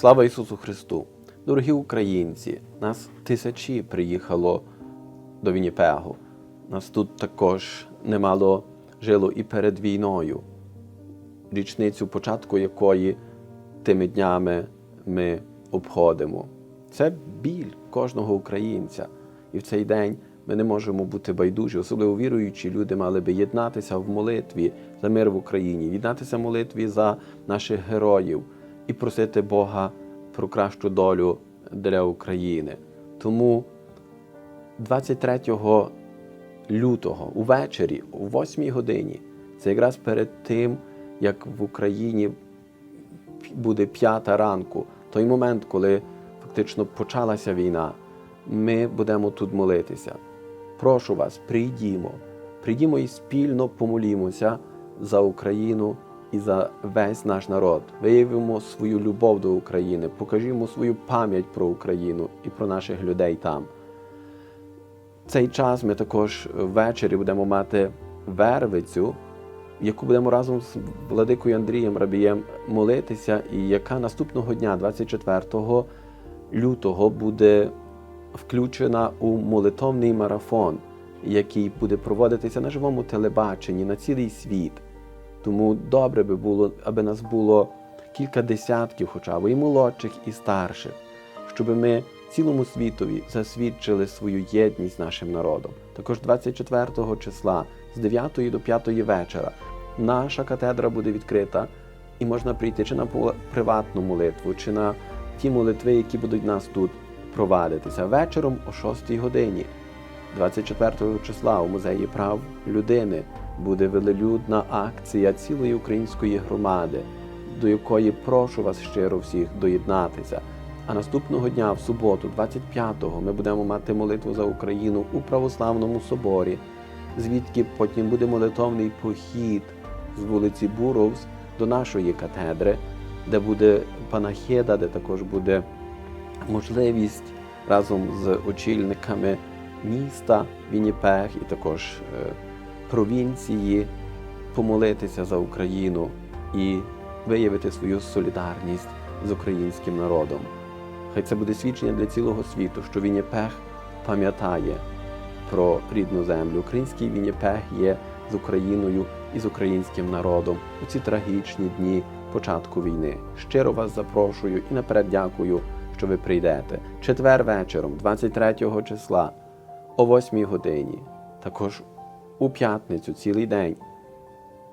Слава Ісусу Христу! Дорогі українці! Нас тисячі приїхало до Вінніпегу. Нас тут також немало жило і перед війною, річницю початку якої тими днями ми обходимо. Це біль кожного українця. І в цей день ми не можемо бути байдужі, особливо віруючі люди мали би єднатися в молитві за мир в Україні, єднатися в молитві за наших героїв і просити Бога про кращу долю для України. Тому 23 лютого увечері, о 8 годині, це якраз перед тим, як в Україні буде п'ята ранку, той момент, коли фактично почалася війна, ми будемо тут молитися. Прошу вас, прийдімо, прийдімо і спільно помолімося за Україну і за весь наш народ. Виявимо свою любов до України, покажімо свою пам'ять про Україну і про наших людей там. Цей час ми також ввечері будемо мати вервицю, яку будемо разом з владикою Андрієм Рабієм молитися, і яка наступного дня, 24 лютого, буде включена у молитовний марафон, який буде проводитися на живому телебаченні на цілий світ. Тому добре би було, аби нас було кілька десятків, хоча б і молодших, і старших, щоб ми цілому світові засвідчили свою єдність нашим народом. Також 24 числа з 9 до 5 вечора наша катедра буде відкрита, і можна прийти чи на приватну молитву, чи на ті молитви, які будуть нас тут провадитися вечором о 6 годині. 24 числа у музеї прав людини буде велелюдна акція цілої української громади, до якої прошу вас щиро всіх доєднатися. А наступного дня, в суботу, 25-го, ми будемо мати молитву за Україну у православному соборі, звідки потім буде молитовний похід з вулиці Буровс до нашої катедри, де буде панахіда, де також буде можливість разом з очільниками міста Вінніпег і також е, провінції помолитися за Україну і виявити свою солідарність з українським народом. Хай це буде свідчення для цілого світу, що Вінніпег пам'ятає про рідну землю. Український Вінніпег є з Україною і з українським народом у ці трагічні дні початку війни. Щиро вас запрошую і наперед дякую, що ви прийдете. Четвер вечором, 23 числа, о 8 годині, також у п'ятницю цілий день,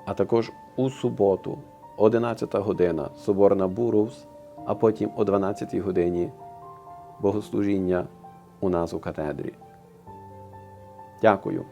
а також у суботу, 11 година, Соборна Бурус, а потім о 12 годині богослужіння у нас у катедрі. Дякую.